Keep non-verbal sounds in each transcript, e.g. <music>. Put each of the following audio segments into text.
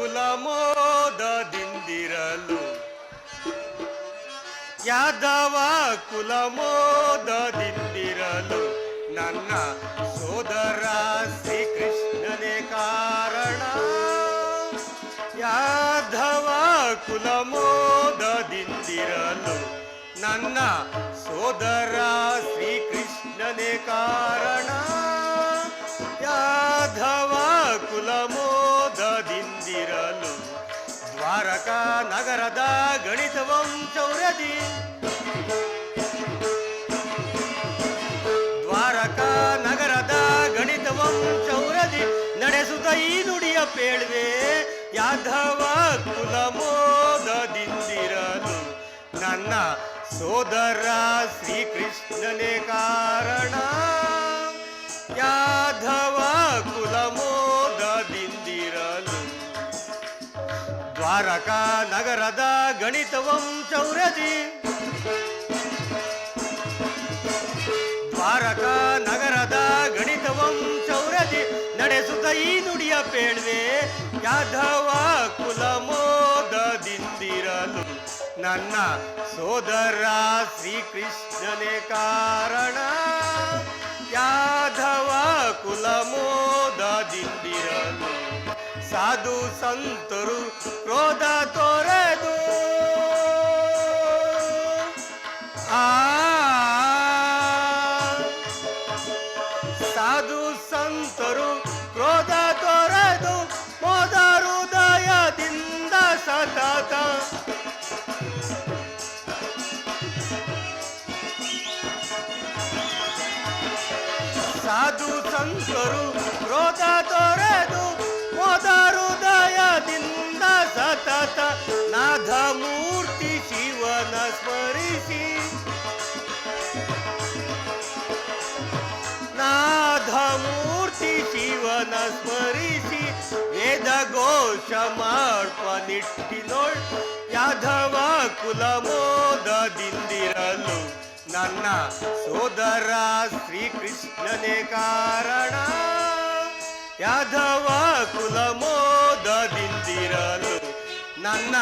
ಕುಲ ಮೋದದಿಂದಿರಲು ಯಾದವ ಕುಲ ಮೋದದಿಂದಿರಲು ನನ್ನ ಸೋದರ ಶ್ರೀಕೃಷ್ಣನೇ ಕಾರಣ. ಯಾದವ ಕುಲ ಮೋದದಿಂದಿರಲು ನನ್ನ ಸೋದರ ಶ್ರೀಕೃಷ್ಣನೇ ಕಾರಣ. ಯಾದವ ದ್ವಾರಕಾ ನಗರದ ಗಣಿತ ವಂಶೌರದಿ ದ್ವಾರಕಾ ನಗರದ ಗಣಿತ ವಂಶೌರದಿ ನಡೆಸುತ್ತ ಈ ನುಡಿಯ ಪೇಳ್ವೆ ಯಾದವ ಕುಲ ಮೋದದಿಂದಿರಲು ನನ್ನ ಸೋದರ ಶ್ರೀಕೃಷ್ಣನೇ ಕಾರಣ. ಯಾದವ ಕುಲ ದ್ವಾರಕಾ ನಗರದ ಗಣಿತವಂ ಚೌರದಿ. ದ್ವಾರಕಾ ನಗರದ ಗಣಿತವಂ ಚೌರದಿ. ನಡೆಸುತ್ತ ಈ ನುಡಿಯ ಪೇಳ್ವೆ ಯಾದವ ಕುಲಮೋದದಿಂದಿರಲು. ನನ್ನ ಸೋದರ ಶ್ರೀಕೃಷ್ಣನೇ ಕಾರಣ. ಯಾದವ ಕುಲ ಮೋದದಿಂದಿರಲು ಸಾಧು ಸಂತರು ಕ್ರೋಧ ತೊರೆದು. ಆ, ಸಾಧು ಸಂತರು ಕ್ರೋಧ ತೊರೆದು ಮೋದ ಹೃದಯದಿಂದ ಸತತ. ಸಾಧು ಸಂತರು ಕ್ರೋಧ ತೊರೆದು ಹೃದಯದಿಂದ ಸತತ ನಾಥ ಮೂರ್ತಿ ಶಿವನ ಸ್ಮರಿಸಿ ನಾಥ ಮೂರ್ತಿ ಶಿವನ ಸ್ಮರಿಸಿ ವೇದ ಘೋಷ ಮಾಡ್ಪ ನಿಟ್ಟಿನೋಳ್ ಯಾದವ ಕುಲ ಮೋದದಿಂದಿರಲು ನನ್ನ ಸೋದರ ಶ್ರೀಕೃಷ್ಣನೇ ಕಾರಣ ಯಾದವ ಕುಲ ಮೋದದಿಂದಿರಲು ನನ್ನ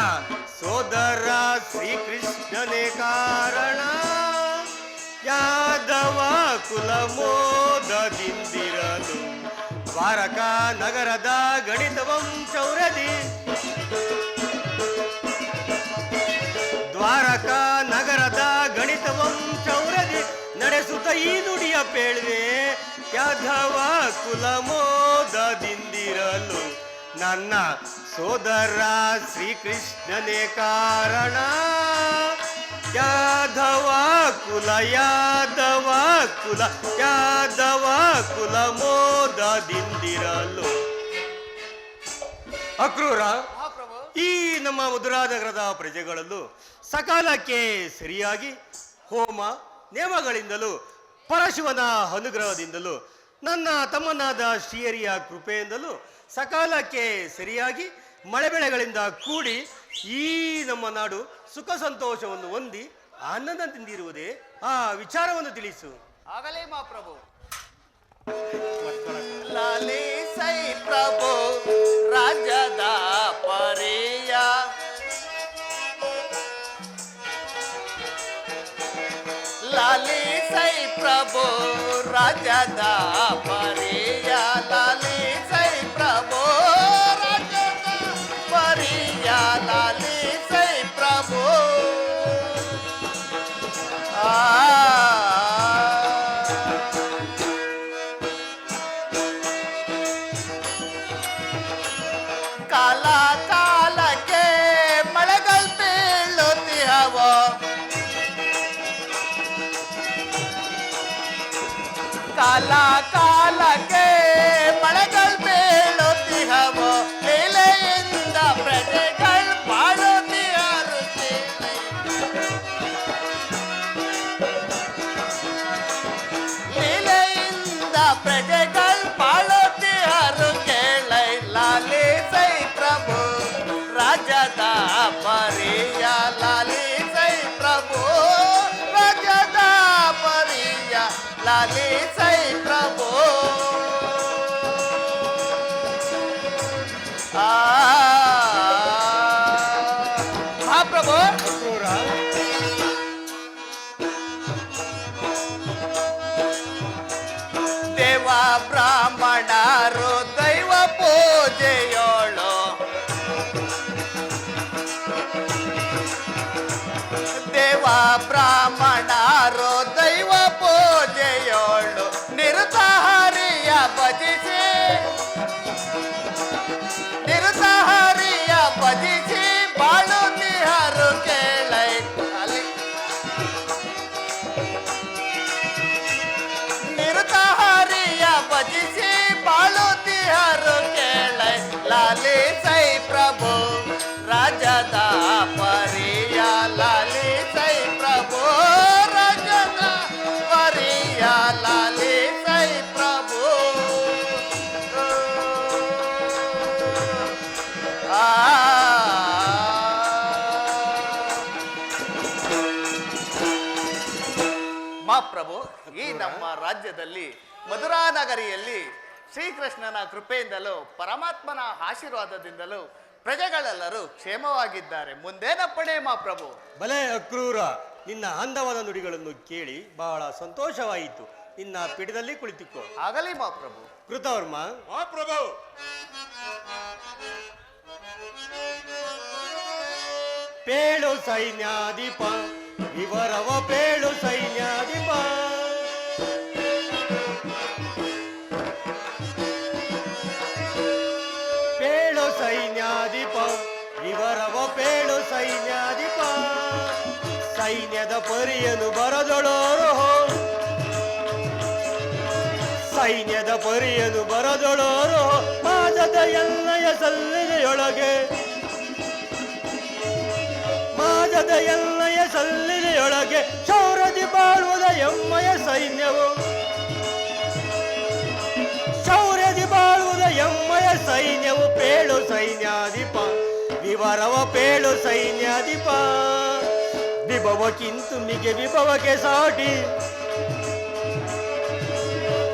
ಸೋದರ ಶ್ರೀಕೃಷ್ಣನೇ ಕಾರಣ. ಯಾದವ ಕುಲ ಮೋದದಿಂದಿರಲು ದ್ವಾರಕ ನಗರದ ಗಣಿತವಂ ಚೌರದಿ ದ್ವಾರಕ ನಗರದ ಗಣಿತವಂ ಚೌರದಿ ನಡೆಸುತ್ತ ಈ ನುಡಿಯ ಪೇಳ್ವೆ. ಯಾದವ ಕುಲ ಮೋದದಿಂದಿರಲು ನನ್ನ ಸೋದರ ಶ್ರೀಕೃಷ್ಣನೇ ಕಾರಣ. ಯಾದವ ಕುಲ ಯಾದವ ಕುಲ ಯಾದವ ಕುಲ ಮೋದದಿಂದಿರಲು. ಅಕ್ರೂರ ಈ ನಮ್ಮ ಮಧುರಾನಗರದ ಪ್ರಜೆಗಳಲ್ಲೂ ಸಕಾಲಕ್ಕೆ ಸರಿಯಾಗಿ ಹೋಮ ನೇಮಗಳಿಂದಲೂ ಪರಶಿವನ ಅನುಗ್ರಹದಿಂದಲೂ ನನ್ನ ತಮ್ಮನಾದ ಶ್ರೀಯರಿಯ ಕೃಪೆಯಿಂದಲೂ ಸಕಾಲಕ್ಕೆ ಸರಿಯಾಗಿ ಮಳೆ ಬೆಳೆಗಳಿಂದ ಕೂಡಿ ಈ ನಮ್ಮ ನಾಡು ಸುಖ ಸಂತೋಷವನ್ನು ಹೊಂದಿ ಆನಂದದಿಂದಿರುವುದೇ ಆ ವಿಚಾರವನ್ನು ತಿಳಿಸು. ಆಗಲೇ ಮಾ ಪ್ರಭು. ಲಾಲಿ ಸೈ ಪ್ರಭು ರಾಜದ ಪರಿಯ ಪ್ರಭು ರಾಜದ ಪರಿಯ ಲಾಲಿ ರಾಜದ ಪರಿಯ ಲಾಲಿ ಸೈ ಪ್ರಭು ರಾಜದ ಪರಿಯ ಲಾಲಿ ಸೈ ಲಾಲಿ ಸೈ ಪ್ರಭು ರಾಜದ ಪರಿಯ ಲಾಲಿ ಸೈ ಪ್ರಭು ರಾಜದ ಪರಿಯ ಲಾಲಿ ಸೈ ಪ್ರಭು ಆ ಮಹಾಪ್ರಭು ಈ ನಮ್ಮ ರಾಜ್ಯದಲ್ಲಿ ಮಧುರಾ ನಗರಿಯಲ್ಲಿ ಶ್ರೀಕೃಷ್ಣನ ಕೃಪೆಯಿಂದಲೂ ಪರಮಾತ್ಮನ ಆಶೀರ್ವಾದದಿಂದಲೂ ಪ್ರಜೆಗಳೆಲ್ಲರೂ ಕ್ಷೇಮವಾಗಿದ್ದಾರೆ. ಮುಂದೇನಪ್ಪಣೆ ಮಹಾಪ್ರಭು ಬಲೆ ಅಕ್ರೂರ ನಿನ್ನ ಅಂದವಾದ ನುಡಿಗಳನ್ನು ಕೇಳಿ ಬಹಳ ಸಂತೋಷವಾಯಿತು. ನಿನ್ನ ಪೀಠದಲ್ಲಿ ಕುಳಿತುಕೋ. ಆಗಲಿ ಮಹಾಪ್ರಭು ಕೃತವರ್ಮ. ಮಹಾಪ್ರಭು ಪೇಳು ಸೈನ್ಯಾಧಿಪ ಇವರವ ಪೇಳು ಪರಿಯನು ಬರದೊಳೋರು ಸೈನ್ಯದ ಪರಿಯನು ಬರದೊಳೋರು ಮಾದದ ಎಲ್ಲಯ ಸಲ್ಲಿದೆಯೊಳಗೆ ಮಾಜದ ಎಲ್ಲಯ ಸಲ್ಲಿದೆಯೊಳಗೆ ಶೌರದಿ ಬಾಳುವುದ ಎಮ್ಮಯ ಸೈನ್ಯವು. ಶೌರ್ಯದಿ ಬಾಳುವುದ ಎಮ್ಮಯ ಸೈನ್ಯವು ಪೇಳು ಸೈನ್ಯಾಧಿಪ, ವಿವರವ ಪೇಳು ಸೈನ್ಯಾಧಿಪ. ವಿಭವಕ್ಕಿಂತು ಮಿಗೆ ವಿಭವಕ್ಕೆ ಸಾಟಿ.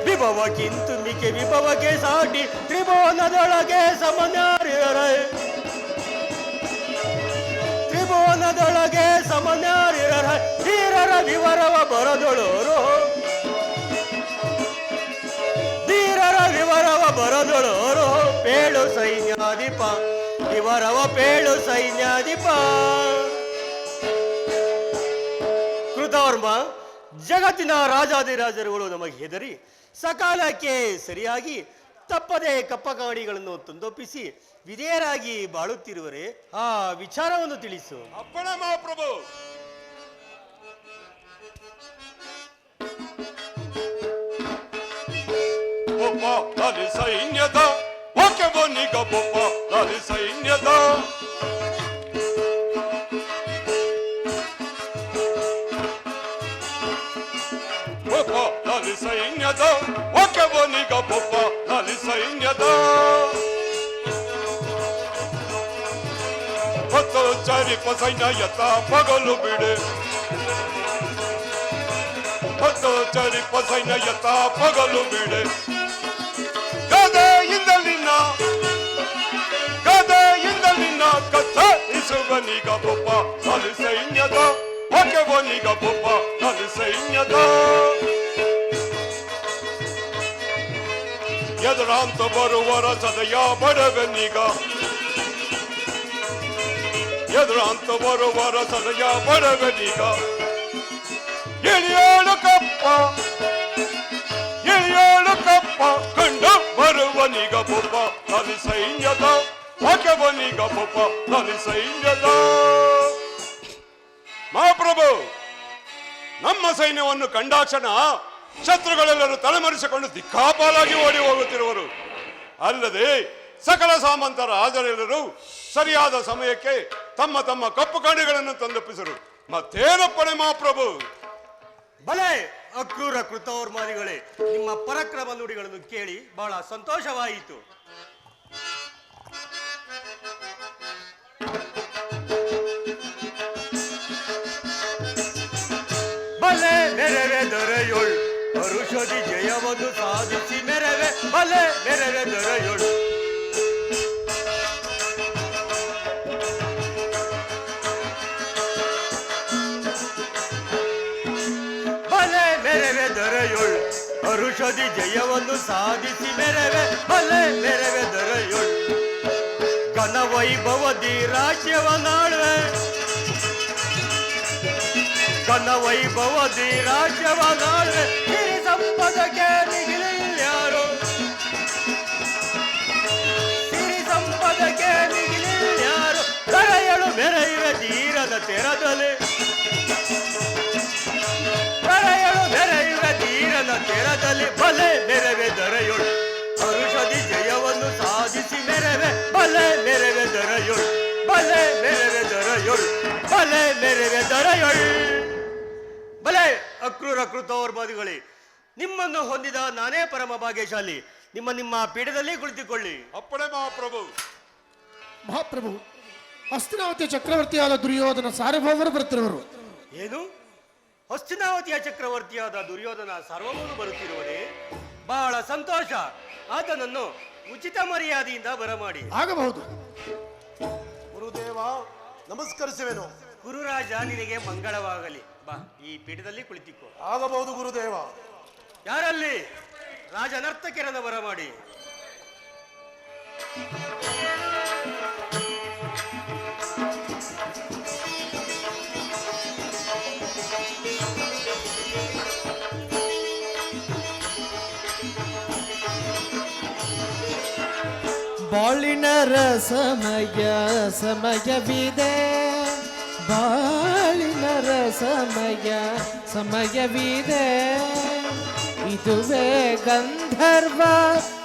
ವಿಭವಕ್ಕಿಂತ ಮಿಗೆ ವಿಭವಕ್ಕೆ ಸಾಟಿ. ತ್ರಿಭುವನದೊಳಗೆ ಸಮನ್ಯಾರ್ಯರೇ. ತ್ರಿಭುವನದೊಳಗೆ ಸಮನ್ಯಾರ್ಯರ. ಧೀರರ ವಿವರವ ಬರದೊಳೋರು. ಧೀರರ ವಿವರವ ಬರದೊಳೋರು. ಪೇಳು ಸೈನ್ಯಾಧಿಪ. ವಿವರವ ಪೇಳು ಸೈನ್ಯಾಧಿಪ. ಕೃತವರ್ಮ ಜಗತ್ತಿನ ರಾಜಾದಿರಾಜರುಗಳು ನಮಗೆ ಹೆದರಿ, ಸಕಾಲಕ್ಕೆ ಸರಿಯಾಗಿ ತಪ್ಪದೆ ಕಪ್ಪಗಾಡಿಗಳನ್ನು ತಂದೊಪ್ಪಿಸಿ ವಿಧೇಯರಾಗಿ ಬಾಳುತ್ತಿರುವರೆ, ಆ ವಿಚಾರವನ್ನು ತಿಳಿಸು. ಅಪ್ಪಣ ಮಹಾಪ್ರಭು! ಸೈನ್ಯದ ಸೈನ್ಯದ. ಒಬ್ಬ ಲಾಲಿ ಸೈನ್ಯದ ಹೊತ್ತು ಚರಿಪ ಸೈನ್ಯ ಎತ್ತ ಪಗಲು ಬಿಡೆ ಹೊತ್ತು ಚರಿಪ ಸೈನ್ಯ ಎತ್ತ ಪಗಲು ಬಿಡೆ ಗದೆಯಿಂದ ನಿನ್ನ ಗದೆಯಿಂದ ನಿನ್ನ ಕತ್ತರಿಸುವನಿಗ ಬೊಬ್ಬ ಅಲ್ಲಿ ಸೈನ್ಯದ ಹೊಗೆವನಿಗ ಬೊಬ್ಬ ಅಲ್ಲಿ ಸೈನ್ಯದ ಎದುರಾಂತ ಬರುವರ ಸದಯ ಬಡವೆನಿಗ ಎದುರಾಂತ ಬರುವರ ಸದಯ ಬಡವೆನಿಗ ಎಳಿಯೋಳು ಕಪ್ಪ ಎಳಿಯೋಳು ಕಪ್ಪ ಕಂಡು ಬರುವನಿಗ ಬೊಬ್ಬ ಅಲ್ಲಿ ಸೈನ್ಯದ ಹೊಗೆವನಿಗ ಬೊಬ್ಬ ಅಲ್ಲಿ ಸೈನ್ಯದ ಮಹಾಪ್ರಭು ನಮ್ಮ ಸೈನ್ಯವನ್ನು ಕಂಡಾಕ್ಷಣ ಶತ್ರುಗಳೆಲ್ಲರೂ ತಲೆಮರೆಸಿಕೊಂಡು ದಿಕ್ಕಾಪಾಲಾಗಿ ಓಡಿ ಹೋಗುತ್ತಿರುವರು. ಅಲ್ಲದೆ ಸಕಲ ಸಾಮಂತರ ಹಾಜರೆಲ್ಲರೂ ಸರಿಯಾದ ಸಮಯಕ್ಕೆ ತಮ್ಮ ತಮ್ಮ ಕಪ್ಪು ಕಾಣಿಗಳನ್ನು ತಂದೊಪ್ಪಿಸರು. ಮತ್ತೇನಪ್ಪಣೆ ಮಹಾಪ್ರಭು? ಬಲೆ, ಅಕ್ರೂರ ಕೃತವರ್ಮಾರಿಗಳೇ, ನಿಮ್ಮ ಪರಕ್ರಮ ನುಡಿಗಳನ್ನು ಕೇಳಿ ಬಹಳ ಸಂತೋಷವಾಯಿತು. ಜಯವನ್ನು ಸಾಧಿಸಿ ಮೆರವೆ ಬಲೆ ಮೆರವೆ ದೊರೆಯೊಳ್ ಬಲೆ ಮೆರವೆ ದೊರೆಯೊಳ್ ಅರುಷದಿ ಜಯವನ್ನು ಸಾಧಿಸಿ ಮೆರವೆ ಬಲೆ ಮೆರವೆ ದೊರೆಯೊಳ್ ಘನ ವೈಭವದಿ ರಾಜ್ಯವನಾಳ್ವೆ ಘನ ಪದಕ್ಕೆ ನಿಗಿಲಿಲ್ಯಾರು ಸಿರಿ ಸಂಪದಕ್ಕೆ ನಿಗಿಲಿಲ್ಯಾರು ಕರೆಯಲು ಬೆರೆಯುವ ತೀರದ ತೆರದಲ್ಲಿ. ಕರೆಯಲು ಬೆರೆಯುವ ತೀರದ ತೆರದಲ್ಲಿ. ಬಲೆ ಬೆರವೆ ದೊರೆಯುಳು. ಅರುಷಧಿ ಜಯವನ್ನು ಸಾಧಿಸಿ ಮೆರವೆ. ಬಲೆ ಅಕ್ರೂರ ಕೃತವರ್ ನಿಮ್ಮನ್ನು ಹೊಂದಿದ ನಾನೇ ಪರಮ ಭಾಗ್ಯಶಾಲಿ. ನಿಮ್ಮ ನಿಮ್ಮ ಪೀಠದಲ್ಲಿ ಕುಳಿತುಕೊಳ್ಳಿ. ಅಪ್ಪಣೆ ಮಹಾಪ್ರಭು. ಮಹಾಪ್ರಭು ಹಸ್ತಿನಾವತಿಯ ಚಕ್ರವರ್ತಿಯಾದ ದುರ್ಯೋಧನ ಸಾರ್ವಭೌಮರು ಬರುತ್ತಿರುವರು. ಏನು? ಹಸ್ತಿನಾವತಿಯ ಚಕ್ರವರ್ತಿಯಾದ ದುರ್ಯೋಧನ ಸಾರ್ವಭೌಮರು ಬರುತ್ತಿರುವರೇ? ಬಹಳ ಸಂತೋಷ. ಆತನನ್ನು ಉಚಿತ ಮರ್ಯಾದೆಯಿಂದ ಬರಮಾಡಿ. ಆಗಬಹುದು. ಗುರುದೇವ ನಮಸ್ಕರಿಸುವೆನು. ಗುರುರಾಜ ನಿನಗೆ ಮಂಗಳವಾಗಲಿ. ಬಾ ಈ ಪೀಠದಲ್ಲಿ ಕುಳಿತಿಕೋ. ಆಗಬಹುದು ಗುರುದೇವ. ಯಾರಲ್ಲಿ? ರಾಜ ಬರ ಬರಮಾಡಿ. ಬಾಳಿನ ಸಮಯ ಸಮಯವಿದೆ. ಬಾಳಿನ ಸಮಯ ಸಮಯವಿದೆ. ಇದುವೇ ಗಂಧರ್ವ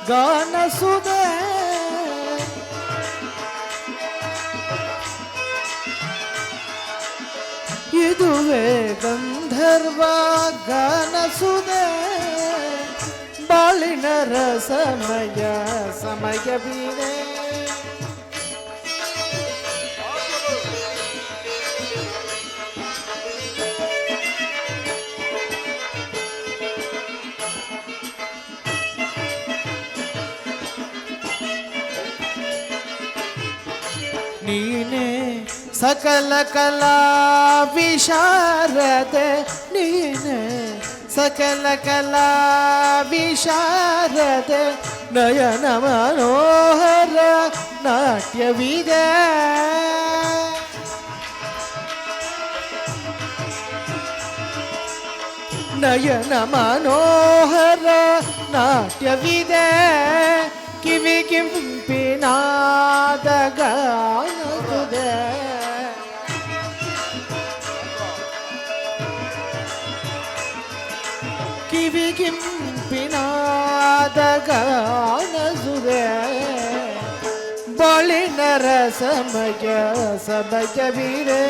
ಗಾನಸುದೆ ಇದುವೇ ಗಂಧರ್ವ ಗಾನಸುದೆ ಬಾಳಿನ ಸಮಯ ಸಮಯವಿದೆ ನೀನೆ ಸಕಲ ಕಲಾ ವಿಶಾರದೆ ನೀನೆ ಸಕಲ ಕಲಾ ವಿಶಾರದೆ ನಯನ ಮನೋಹರ ನಾಟ್ಯವಿದೆ. ನಯನ ಮನೋಹರ ನಾಟ್ಯವಿದೆ. ಕಿವಿ ಕಿಂಪಿನಾದ किं पिनादगानसुरे बलिनरसमय समयवीरे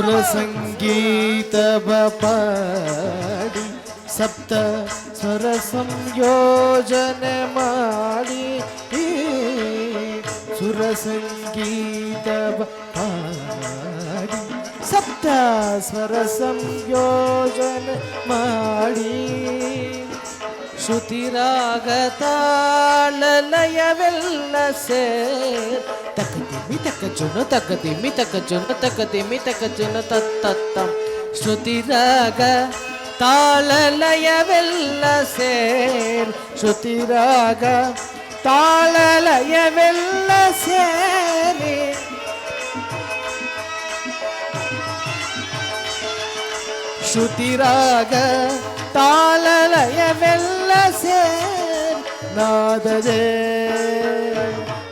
ಸುರ ಸಂಗೀತ ಪಾಡಿ ಸಪ್ತ ಸ್ವರ ಸಂಯೋಜನೆ ಮಾಡಿ ಸುರ ಸಂಗೀತ ಪಾಡಿ ಸಪ್ತ ಸ್ವರ ಸಂಯೋಜನೆ ಮಾಡಿ. ಶ್ರುತಿರಾಗ ತಾಳ ಲಯವೆಲ್ಲ ಸೇ ತಕದಿಮಿ ತಕ ಜುನು ತಕದಿಮಿ ತಕ ಜುನು ತಕದಿಮಿ ತಕ ಜುನು ತತ್ತತ್ತಂ ಶ್ರುತಿರಾಗ ತಾಳ ಲಯವೆಲ್ಲ ಸೇರ್ ಶ್ರುತಿರಾಗ ತಾಳ ಲಯವೆಲ್ಲ ಸೇರಿ ಶ್ರುತಿರಾಗ ತಾಳಲಯವೆಲ್ಲ ಸೇರ್ ನಾದದೆ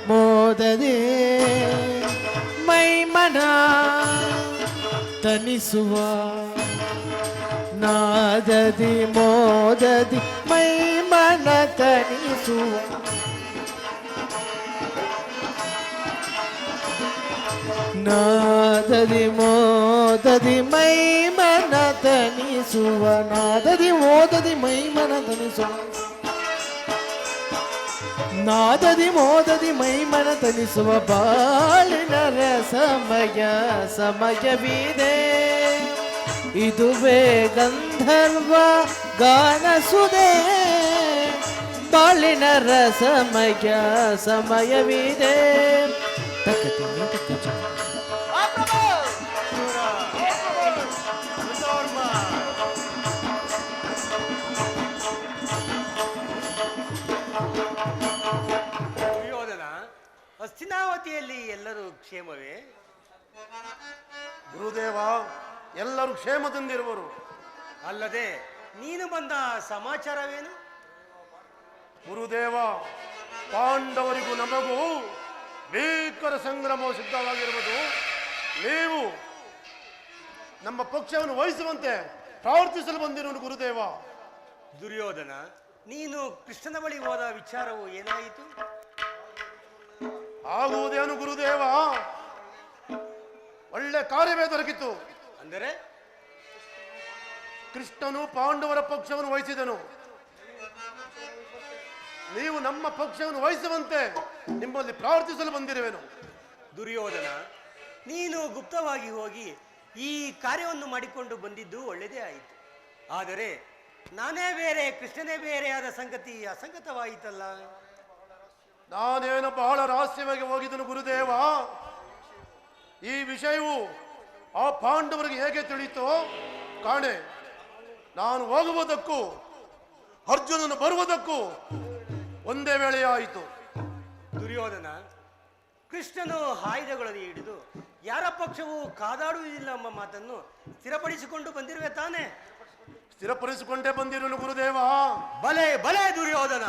ಮೋದದೆ ಮೈಮನ ತನಿಸುವ ನಾದದಿ ಮೋದದಿ ಮೈಮನ ತನಿಸುವ ನಾದದಿ ಮೋದದಿ ಮೈ ಮನ ತನಿಸುವ ನಾದದಿ ಮೋದದಿ ಮೈ ಮನ ತನಿಸುವ ನಾದದಿ ಮೋದದಿ ಮೈ ಮನ ತನಿಸುವ ಬಾಳಿನ ಸಮಯ ಸಮಯವಿದೆ ಇದುವೇ ಗಂಧರ್ವ ಗಾನಸುದೆ ಬಾಳಿನ ರಸಮಯ ಸಮಯವಿದೆ ತಕ್ಕತೀನಿ ಎಲ್ಲರೂ ಕ್ಷೇಮವೇ? ಗುರುದೇವ ಎಲ್ಲರೂ ಕ್ಷೇಮದಿಂದಿರುವರು. ಅಲ್ಲದೆ ನೀನು ಬಂದ ಸಮಾಚಾರವೇನು? ಗುರುದೇವ ಪಾಂಡವರಿಗೂ ನಮಗೂ ಭೀಕರ ಸಂಗ್ರಾಮವು ಸಿದ್ಧವಾಗಿರುವುದು. ನೀವು ನಮ್ಮ ಪಕ್ಷವನ್ನು ವಹಿಸುವಂತೆ ಪ್ರಾರ್ಥಿಸಲು ಬಂದಿರುವನು ಗುರುದೇವ. ದುರ್ಯೋಧನ ನೀನು ಕೃಷ್ಣನ ಬಳಿ ಹೋದ ವಿಚಾರವು ಏನಾಯಿತು? ಆಗುವುದೇನು ಗುರುದೇವ. ಒಳ್ಳೆ ಕಾರ್ಯವೇ ದೊರಕಿತು. ಅಂದರೆ? ಕೃಷ್ಣನು ಪಾಂಡವರ ಪಕ್ಷವನ್ನು ವಹಿಸಿದನು. ನೀವು ನಮ್ಮ ಪಕ್ಷವನ್ನು ವಹಿಸುವಂತೆ ನಿಮ್ಮಲ್ಲಿ ಪ್ರಾರ್ಥಿಸಲು ಬಂದಿರುವೆನು. ದುರ್ಯೋಧನ ನೀನು ಗುಪ್ತವಾಗಿ ಹೋಗಿ ಈ ಕಾರ್ಯವನ್ನು ಮಾಡಿಕೊಂಡು ಬಂದಿದ್ದು ಒಳ್ಳೆಯದೇ ಆಯಿತು. ಆದರೆ ನಾನೇ ಬೇರೆ ಕೃಷ್ಣನೇ ಬೇರೆ ಆದ ಸಂಗತಿ ಅಸಂಗತವಾಯಿತಲ್ಲ. ನಾನೇನು ಬಹಳ ರಹಸ್ಯವಾಗಿ ಹೋಗಿದ್ದನು ಗುರುದೇವ? ಈ ವಿಷಯವು ಆ ಪಾಂಡವರಿಗೆ ಹೇಗೆ ತಿಳಿಯಿತು ಕಾಣೆ. ನಾನು ಹೋಗುವುದಕ್ಕೂ ಅರ್ಜುನನು ಬರುವುದಕ್ಕೂ ಒಂದೇ ವೇಳೆಯಾಯಿತು ದುರ್ಯೋಧನ ಕೃಷ್ಣನು ಆಯುಧಗಳನ್ನು ಹಿಡಿದು ಯಾರ ಪಕ್ಷವೂ ಕಾದಾಡುವುದಿಲ್ಲ ಎಂಬ ಮಾತನ್ನು ಸ್ಥಿರಪಡಿಸಿಕೊಂಡು ಬಂದಿರುವೆ ತಾನೆ? ಸ್ಥಿರಪಡಿಸಿಕೊಂಡೇ ಬಂದಿರಲು ಗುರುದೇವ? ಬಲೆ ಬಲೆ ದುರ್ಯೋಧನ!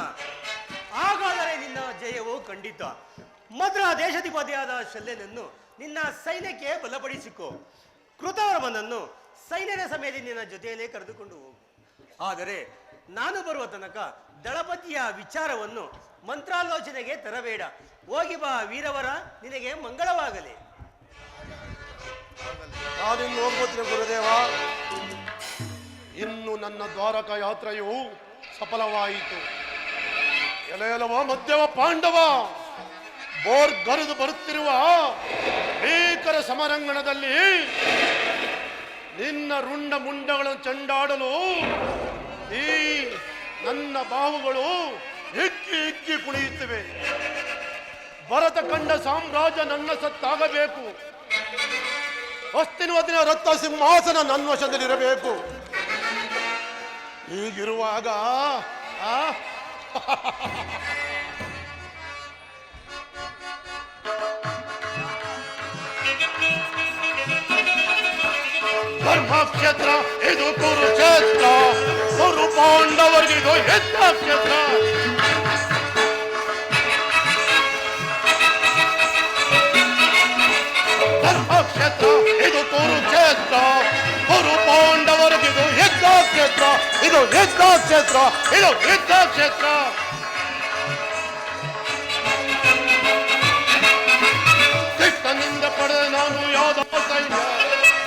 ಹಾಗಾದರೆ ನಿನ್ನ ಜಯವು ಖಂಡಿತ. ಮದ್ರ ದೇಶಾಧಿಪತಿಯಾದ ಶಲ್ಯನನ್ನು ನಿನ್ನ ಸೈನ್ಯಕ್ಕೆ ಬಲಪಡಿಸಿಕೊ. ಕೃತವರ್ಮನನ್ನು ಸೈನ್ಯದ ಸಮಯದ ನಿನ್ನ ಜೊತೆಯಲ್ಲೇ ಕರೆದುಕೊಂಡು ಹೋಗು. ಆದರೆ ನಾನು ಬರುವ ತನಕ ದಳಪತಿಯ ವಿಚಾರವನ್ನು ಮಂತ್ರಾಲೋಚನೆಗೆ ತರಬೇಡ. ಹೋಗಿ ಬಾ ವೀರವರ, ನಿನಗೆ ಮಂಗಳವಾಗಲಿ. ಗುರುದೇವ. ಇನ್ನು ನನ್ನ ದ್ವಾರಕ ಯಾತ್ರೆಯು ಸಫಲವಾಯಿತು. ಎಲೆಯಲವ, ಮಧ್ಯವ ಪಾಂಡವ. ಬೋರ್ ಗರಿದು ಬರುತ್ತಿರುವ ಭೀಕರ ಸಮರಂಗಣದಲ್ಲಿ ನಿನ್ನ ರುಂಡ ಮುಂಡಗಳನ್ನು ಚಂಡಾಡಲು ಈ ನನ್ನ ಬಾಹುಗಳು ಹಿಕ್ಕಿ ಹಿಕ್ಕಿ ಕುಣಿಯುತ್ತಿವೆ. ಭರತ ಕಂಡ ಸಾಮ್ರಾಜ್ಯ ನನ್ನ ಸತ್ತಾಗಬೇಕು. ಹಸ್ತಿನವತಿನ ರಕ್ತ ಸಿಂಹಾಸನ ನನ್ನ ವಶದಲ್ಲಿರಬೇಕು. ಹೀಗಿರುವಾಗ ಆ ಧರ್ಮಕ್ಷೇತ್ರ ಇದು ಕುರುಕ್ಷೇತ್ರ ಕುರು ಪಾಂಡವರಿಗಿದು ಯುದ್ಧ ಕ್ಷೇತ್ರ ಧರ್ಮಕ್ಷೇತ್ರ ಇದು ಕುರುಕ್ಷೇತ್ರ ಕುರು ಪಾಂಡವರಿಗಿದು ಯುದ್ಧ ಕ್ಷೇತ್ರ, ಇದು ಯುದ್ಧ ಕ್ಷೇತ್ರ, ಇದು ಯುದ್ಧ ಕ್ಷೇತ್ರ. ಕೃಷ್ಣನಿಂದ ಪಡೆದ ನಾನು ಯಾದವ ಸೈನ್ಯ.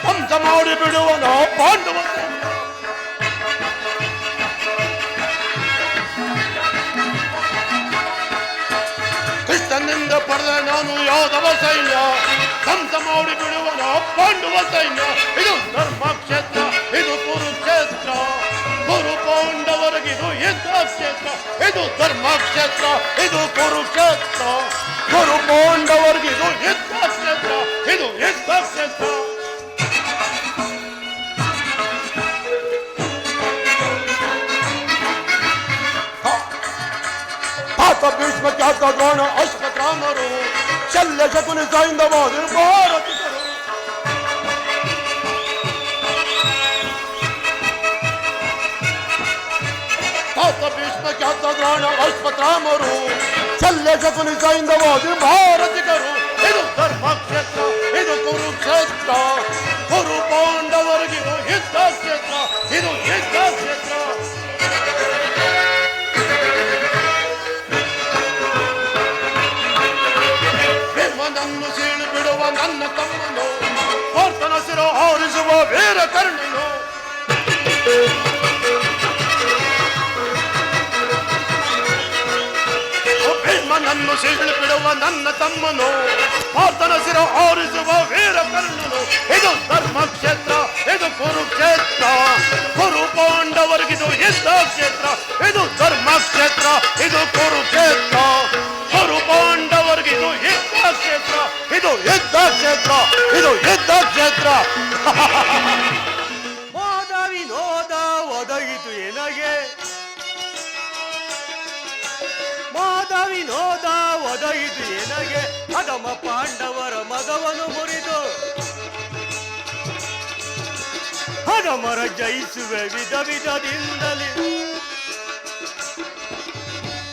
ಧ್ವಂಸ ಮಾಡಿ ಬಿಡುವನ ಪಾಂಡವ ಕೃಷ್ಣನಿಂದ ಪಡೆದ ನಾನು ಯಾದವ ಸೈನ್ಯ. ಧ್ವಂಸ ಮಾಡಿ ಬಿಡುವನ ಪಾಂಡವ ಸೈನ್ಯ. ಇದು ಧರ್ಮ ಕ್ಷೇತ್ರ, ಇದು ಯುದ್ಧ ಕ್ಷೇತ್ರ ಇದು ಧರ್ಮ ಕ್ಷೇತ್ರ ಇದು ಕುರುಕ್ಷೇತ್ರ ಕುರು ಪಾಂಡವರಿಗಿದು ಯುದ್ಧ ಕ್ಷೇತ್ರ ಇದು ಯುದ್ಧ ಕ್ಷೇತ್ರ ಆತ ಭೀಷ್ಮ ಖ್ಯಾತ ದ್ರೋಣ ಅಶ್ವತ್ಥಾಮರು ಶಲ್ಯ ಶಕುನಿ ಸೈಂಧವಾದರು ಭಾರತಿಕರು ಭೀಷ್ಮ ಖ್ಯಾತ ದ್ರೋಣ ಅಶ್ವತ್ಥಾಮರು ಶಲ್ಯ ಶಕುನಿ ಸೈಂಧವಾದರು ಭಾರತಿಕರು ಇದು ಧರ್ಮ ಕ್ಷೇತ್ರ ಇದು ಕುರುಕ್ಷೇತ್ರ ಕುರು ಪಾಂಡವರಿಗಿದು ಯುದ್ಧ ಕ್ಷೇತ್ರ ಇದು ಯುದ್ಧ ಕ್ಷೇತ್ರ ಭೀಮನನ್ನು ಸೀಳು ಬಿಡುವ ನನ್ನ ತಮ್ಮನು ಪಾರ್ಥನ ಸಿರ ಹಾರಿಸುವ ವೀರ ಕರ್ಣನು ಭೀಮನನ್ನು ಸಿಡಿಲು ಬಿಡುವ ನನ್ನ ತಮ್ಮನು. ಆತನ ಸಿರ ಆರಿಸುವ ವೀರ ಕರ್ಣನು. ಇದು ಧರ್ಮ ಕ್ಷೇತ್ರ, ಇದು ಕುರುಕ್ಷೇತ್ರ. ಕುರು ಪಾಂಡವರಿಗಿದು ಯುದ್ಧ ಕ್ಷೇತ್ರ, ಇದು ಧರ್ಮ ಕ್ಷೇತ್ರ, ಇದು ಕುರುಕ್ಷೇತ್ರ. ಕುರು ಪಾಂಡವರಿಗಿದು ಯುದ್ಧ ಕ್ಷೇತ್ರ, ಇದು ಯುದ್ಧ ಕ್ಷೇತ್ರ, ಇದು ಯುದ್ಧ ಕ್ಷೇತ್ರ. <laughs> ಮೋದ ವಿನೋದ ಒದಗಿತು ಎನಗೆ ಹದಮ ಪಾಂಡವರ ಮಗವನು ಮುರಿದು. ಹದಮರ ಜಯಿಸುವೆ ವಿಧ ವಿಧದಿಂದಲೇ.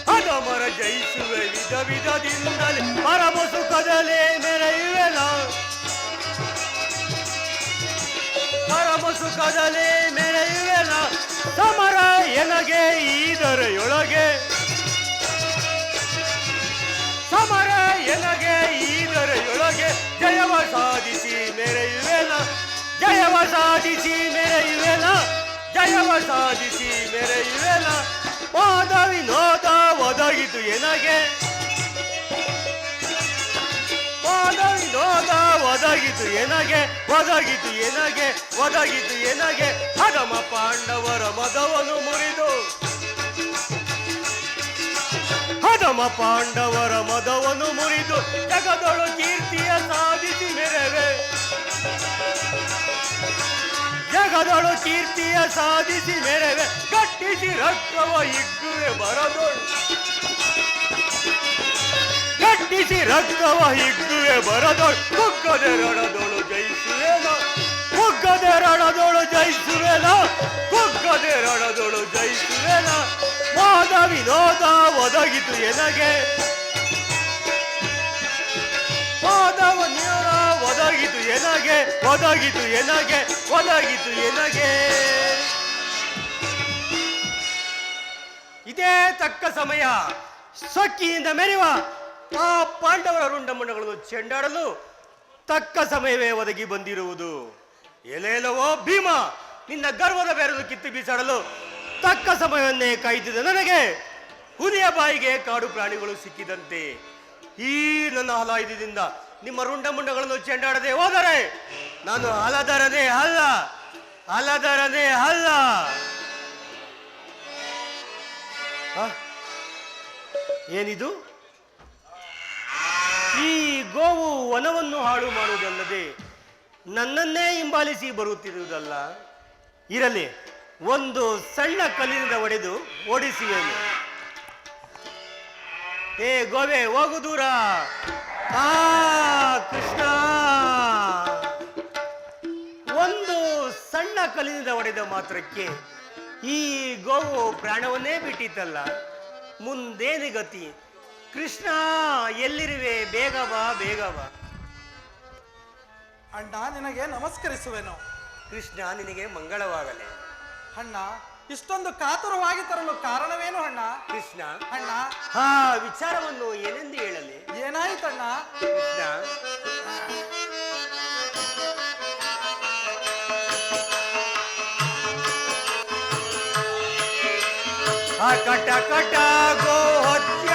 ಹದಮರ ಜಯಿಸುವೆ ವಿಧ ವಿಧದಿಂದಲೇ. ಪರಮ ಸುಖದಲ್ಲೇ ಮೆರೆಯುವೆ ಪರಮ ಸುಖದಲ್ಲೇ ಮೆರೆಯುವೆನ. ಸಮರ ಎನಗೆ ಈ ಸಮರ ಎನಗೆ ಈದರೆಯೊಳಗೆ ಜಯವ ಸಾಧಿಸಿ ಮೆರೆಯುವೆನ, ಜಯವ ಸಾಧಿಸಿ ಮೆರೆಯುವೆನ, ಜಯವ ಸಾಧಿಸಿ ಮೆರೆಯುವೆನ, ಪಾದ ವಿನೋದ ಒದಗಿತು ಎನಗೆ. ಪಾದ ವಿನೋದ ಒದಗಿತು ಎನಗೆ ಒದಗಿತು ಎನಗೆ ಒದಗಿತು ಎನಗೆ ಅಗಮ ಪಾಂಡವರ ಮದವನು ಹದಮ ಪಾಂಡವರ ಮದವನು ಮುರಿದು ಜಗದೊಳು ಕೀರ್ತಿಯ ಸಾಧಿಸಿ ಮೆರವೆ. ಜಗದೊಳು ಕೀರ್ತಿಯ ಸಾಧಿಸಿ ಮೆರವೆ. ಕಟ್ಟಿಸಿ ರಕ್ತವ ಇಗ್ಗುವೆ ಬರದೊಳು ಕಟ್ಟಿಸಿ ರಕ್ತವ ಹಿಗ್ಗುವೆ ಬರದೊಳು ಕುಕ್ಕದೆ ಜಯಿಸುವೆನ ಕುಗ್ಗದೆ ರಣದೊಳು ಜಯಿಸುವೆನ ಕುಗ್ಗದೆ ರಣದೊಳು ಜಯಿಸುವೆನ ವಿನೋದ ಒದಗಿತು ಎನಗೆ. ವಾದವ ನ್ಯೂನ ಒದಗಿತು ಎನಗೆ ಒದಗಿತು ಎನಗೆ ಒದಗಿತು ಎನಗೆ. ಇದೇ ತಕ್ಕ ಸಮಯ, ಸೊಕ್ಕಿಯಿಂದ ಮೆರೆಯುವ ಆ ಪಾಂಡವರ ರುಂಡಮಣ್ಣಗಳನ್ನು ಚೆಂಡಾಡಲು ತಕ್ಕ ಸಮಯವೇ ಒದಗಿ ಬಂದಿರುವುದು. ಎಲೆಲವೋ ಭೀಮ, ನಿನ್ನ ಗರ್ವದ ಬೇರೆದು ಕಿತ್ತು ಬೀಸಾಡಲು ತಕ್ಕ ಸಮಯವನ್ನೇ ಕಾಯ್ದಿದೆ ನನಗೆ ಹುಲಿಯ ಬಾಯಿಗೆ ಕಾಡು ಪ್ರಾಣಿಗಳು ಸಿಕ್ಕಿದಂತೆ ಈ ನನ್ನ ಹಲಾಯುಧದಿಂದ ನಿಮ್ಮ ರುಂಡ ಮುಂಡಗಳನ್ನು ಚೆಂಡಾಡದೆ ಹೋದರೆ ನಾನು ಹಲದರನೇ ಅಲ್ಲ ಹಲದರನೇ ಅಲ್ಲ? ಏನಿದು ಈ ಗೋವು ವನವನ್ನು ಹಾಳು ಮಾಡುವುದಲ್ಲದೆ ನನ್ನನ್ನೇ ಹಿಂಬಾಲಿಸಿ ಬರುತ್ತಿರುವುದಲ್ಲ, ಇರಲಿ, ಒಂದು ಸಣ್ಣ ಕಲ್ಲಿನಿಂದ ಒಡೆದು ಓಡಿಸುವೆನು ಏ ಗೋವೆ, ಹೋಗು ದೂರ. ಆ, ಕೃಷ್ಣ. ಒಂದು ಸಣ್ಣ ಕಲ್ಲಿನಿಂದ ಒಡೆದ ಮಾತ್ರಕ್ಕೆ ಈ ಗೋವು ಪ್ರಾಣವನ್ನೇ ಬಿಟ್ಟಿತ್ತಲ್ಲ. ಮುಂದೇನು ಗತಿ. ಕೃಷ್ಣ, ಎಲ್ಲಿರುವೆ? ಬೇಗ ಬಾ ಬೇಗ ಬಾ. ಅಣ್ಣ ನಿನಗೆ ನಮಸ್ಕರಿಸುವೆನು. ಕೃಷ್ಣ ನಿನಗೆ ಮಂಗಳವಾಗಲಿ. ಅಣ್ಣ ಇಷ್ಟೊಂದು ಕಾತುರವಾಗಿ ತರಲು ಕಾರಣವೇನು ಅಣ್ಣ? ಕೃಷ್ಣ ಅಣ್ಣ. ಹಾ ವಿಚಾರವನ್ನು ಏನೆಂದು ಹೇಳಲಿ? ಏನಾಯ್ತಣ್ಣ? ಕೃಷ್ಣ. ಆ ಕಟ ಕಟ ಗೋ ಹತ್ಯವ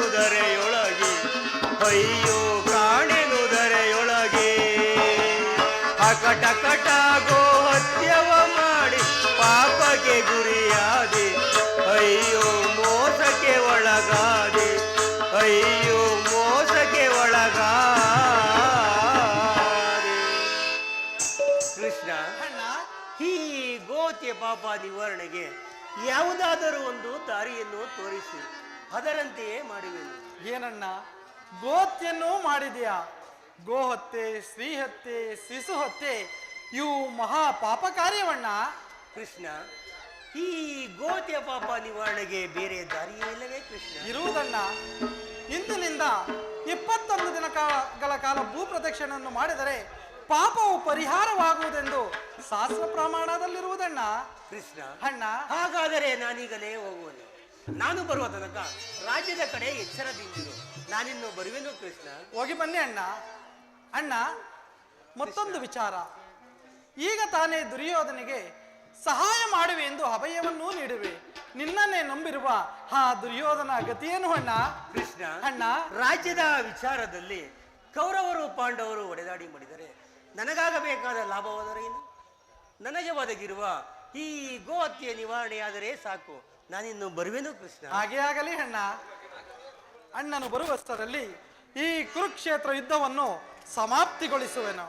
ಕಾಣೆನುದರೆಯೊಳಗೆ ಅಯ್ಯೋ ಕಾಣೆನುದರೆಯೊಳಗೆ ಅಕಟ ಕಟ ಗೋ ಹತ್ಯವ ಮಾಡಿ ಪಾಪಕ್ಕೆ ಗುರಿಯಾದೆ ಅಯ್ಯೋ ಮೋಸಕ್ಕೆ ಒಳಗಾದೆ ಅಯ್ಯೋ ಮೋಸಕ್ಕೆ ಒಳಗಾದೆ. ಕೃಷ್ಣ ಈ ಗೋತ್ಯ ಪಾಪ ನಿವಾರಣೆಗೆ ಯಾವುದಾದರೂ ಒಂದು ದಾರಿಯನ್ನು ತೋರಿಸಿ. ಅದರಂತೆಯೇ ಮಾಡುವೆನು. ಏನಣ್ಣ? ಗೋತ್ಯನ್ನು ಮಾಡಿದೆಯಾ? ಗೋಹತ್ತೆ ಶ್ರೀಹತ್ಯೆ ಶಿಶು ಹತ್ಯೆ ಇವು ಮಹಾ ಪಾಪ ಕಾರ್ಯವಣ್ಣ ಕೃಷ್ಣ ಈ ಗೋತ್ಯ ಪಾಪ ನಿವಾರಣೆಗೆ ಬೇರೆ ದಾರಿಯೇ ಇಲ್ಲವೇ ಕೃಷ್ಣ? ಇರುವುದಣ್ಣ ಇಂದಿನಿಂದ ಇಪ್ಪತ್ತೊಂದು ಕಾಲಗಳ ಕಾಲ ಭೂ ಪ್ರದಕ್ಷಿಣೆಯನ್ನು ಮಾಡಿದರೆ ಪಾಪವು ಪರಿಹಾರವಾಗುವುದೆಂದು ಶಾಸ್ತ್ರ ಪ್ರಮಾಣದಲ್ಲಿರುವುದಣ್ಣ. ಕೃಷ್ಣ ಅಣ್ಣ. ಹಾಗಾದರೆ ನಾನೀಗಲೇ ಹೋಗುವನು. ನಾನು ಬರುವ ತನಕ ರಾಜ್ಯದ ಕಡೆ ಎಚ್ಚರದಿಂದಿರು ನಾನಿನ್ನು ಬರುವೆನು ಕೃಷ್ಣ? ಹೋಗಿ ಬನ್ನಿ ಅಣ್ಣ. ಅಣ್ಣ ಮತ್ತೊಂದು ವಿಚಾರ. ಈಗ ತಾನೇ ದುರ್ಯೋಧನಿಗೆ ಸಹಾಯ ಮಾಡುವೆ ಎಂದು ಅಭಯವನ್ನೂ ನೀಡುವೆ. ನಿನ್ನನ್ನೇ ನಂಬಿರುವ ಆ ದುರ್ಯೋಧನ ಗತಿಯೇನು ಅಣ್ಣ? ಕೃಷ್ಣ ಅಣ್ಣ? ರಾಜ್ಯದ ವಿಚಾರದಲ್ಲಿ ಕೌರವರು ಪಾಂಡವರು ಒಡೆದಾಡಿ ಮಾಡಿದರೆ ನನಗಾಗಬೇಕಾದ ಲಾಭವಾದರೇನು ನನಗೆ ಒದಗಿರುವ ಈ ಗೋ ಹತ್ಯೆ ನಿವಾರಣೆಯಾದರೆ ಸಾಕು. ನಾನಿನ್ನು ಬರುವೆನು ಕೃಷ್ಣ. ಹಾಗೆ ಆಗಲಿ ಅಣ್ಣ. ಅಣ್ಣನು ಬರುವಷ್ಟರಲ್ಲಿ ಈ ಕುರುಕ್ಷೇತ್ರ ಯುದ್ಧವನ್ನು ಸಮಾಪ್ತಿಗೊಳಿಸುವೆನು.